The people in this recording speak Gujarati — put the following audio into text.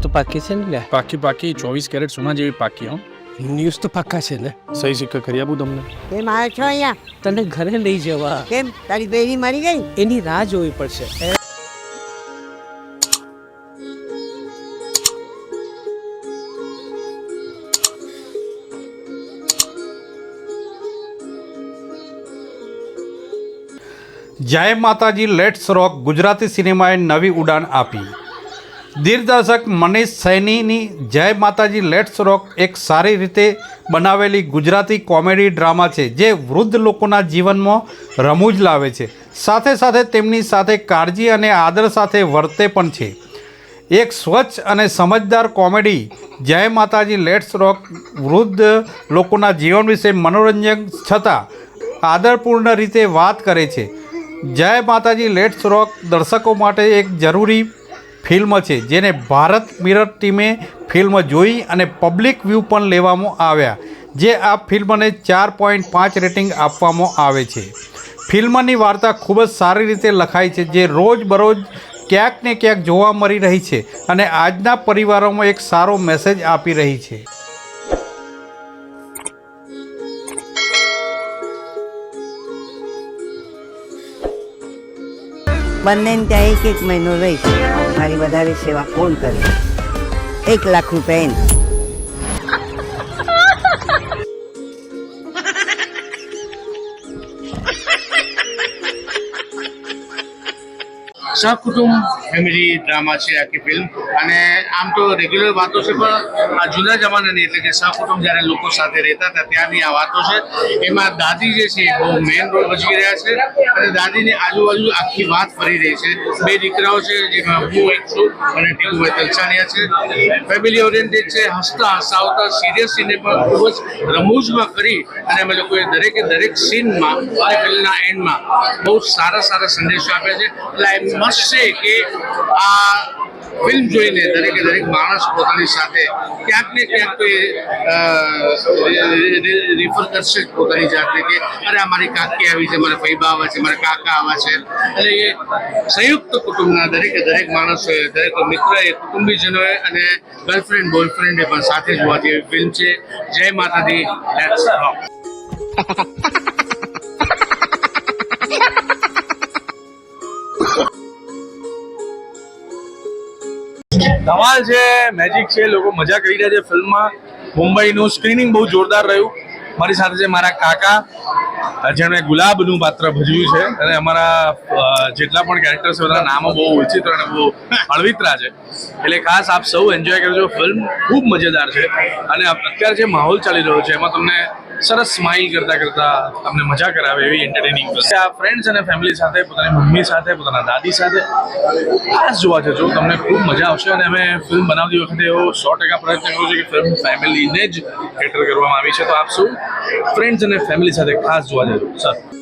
તો પાકી છે ને લે. પાકી પાકી. ચોવીસ કેરેટ સોના જેવી પાકી હો. ન્યૂઝ તો પાકા છે ને. સહી સિક્કા કરી આપું તમને. કેમ આવ્યો છો અહીંયા? તને ઘરે લઈ જવા. કેમ? તારી બેરી મરી ગઈ? એની રાહ જોવી પડશે. જય માતાજી લેટ્સ રોક ગુજરાતી સિનેમાએ નવી ઉડાન આપી. દિગ્દર્શક મનીષ સૈનીની જય માતાજી લેટ્સ રોક એક સારી રીતે બનાવેલી ગુજરાતી કોમેડી ડ્રામા છે, જે વૃદ્ધ લોકોના જીવનમાં રમૂજ લાવે છે. સાથે સાથે તેમની સાથે કાળજી અને આદર સાથે વર્તે પણ છે. એક સ્વચ્છ અને સમજદાર કોમેડી, જય માતાજી લેટ્સ રોક વૃદ્ધ લોકોના જીવન વિશે મનોરંજન છતાં આદરપૂર્ણ રીતે વાત કરે છે. જય માતાજી લેટ્સ રોક દર્શકો માટે એક જરૂરી ફિલ્મ છે, જેને ભારત મિરર ટીમે ફિલ્મ જોઈ અને પબ્લિક વ્યૂ પણ લેવામાં આવ્યા, જે આ ફિલ્મને ચાર પોઈન્ટ પાંચ રેટિંગ આપવામાં આવે છે. ફિલ્મની વાર્તા ખૂબ જ સારી રીતે લખાઈ છે, જે રોજ બરોજ ક્યાંક ને ક્યાંક જોવા મળી રહી છે અને આજના પરિવારોમાં એક સારો મેસેજ આપી રહી છે. બંનેને ત્યાં એક એક મહિનો રહીશ મારી વધારે સેવા કોણ કરે? એક લાખ રૂપિયા એને. સહકુટુંબ ફેમિલી ડ્રામા છે આખી ફિલ્મ અને આમ તો રેગ્યુલર વાતો છે, પણ આ જૂના જમાનાની એટલે કે સહકુટુંબ જ્યારે લોકો સાથે રહેતા હતા ત્યાંની આ વાતો છે. એમાં દાદી જે છે બહુ મેઇન રોલ ભજવી રહ્યા છે. અને દાદીની આજુબાજુ આખી વાત ફરી રહી છે. બે દીકરાઓ છે, જેમાં હું એક છું અને ટીકુભાઈ તલસાનિયા છે. ફેમિલી ઓરિયન્ટેડ છે, હસતા હસાવતા સિરિયસ સીને પણ ખૂબ જ રમૂજમાં કરી અને અમે લોકોએ દરેકે દરેક સીનમાં અને ફિલ્મના એન્ડમાં બહુ સારા સારા સંદેશો આપ્યા છે. એટલે આઈ મસ્ટ છે કે આ ફિલ્મ જોઈને દરેકે દરેક માણસ પોતાની સાથે ક્યાંક ને ક્યાંક કોઈ રિફર કરશે પોતાની જાતને કે, અરે, આ મારી કાકી આવી છે, મારા ફૈબા આવે છે, મારા કાકા આવા છે. એટલે એ સંયુક્ત કુટુંબના દરેકે દરેક માણસોએ, દરેક મિત્રએ, કુટુંબીજનોએ અને ગર્લફ્રેન્ડ બોયફ્રેન્ડે પણ સાથે જોવા જેવી ફિલ્મ છે. જય માતાજી લેટ્સ ધમાલ છે મેજિક છે, લોકો મજા કરી રહ્યા છે ફિલ્મમાં. મુંબઈનું સ્ક્રીનિંગ બહુ જોરદાર રહ્યું. મારી સાથે છે મારા કાકા જેણે ગુલાબનું પાત્ર ભજવ્યું છે અને અમારા જેટલા પણ કેરેક્ટર્સ છે બધાના નામો બહુ વિચિત્ર અને બહુ હળવિતરા છે. એટલે ખાસ આપ સૌ એન્જોય કરજો. ફિલ્મ ખૂબ મજેદાર છે અને અત્યારે જે માહોલ ચાલી રહ્યો છે, એમાં તમને સરસ સ્માઇલ કરતા કરતા તમને મજા કરાવે એવી એન્ટરટેનિંગ આ ફ્રેન્ડ્સ અને ફેમિલી સાથે, પોતાની મમ્મી સાથે, પોતાના દાદી સાથે, ખાસ જોવા જજો, તમને ખૂબ મજા આવશે અને અમે ફિલ્મ બનાવતી વખતે એવો સો ટકા પ્રયત્ન કર્યો છે કે ફિલ્મ ફેમિલીને જ કેટર કરવામાં આવી છે. તો આપ શું ફ્રેન્ડ્સ અને ફેમિલી સાથે ખાસ જોવા જજો. સર.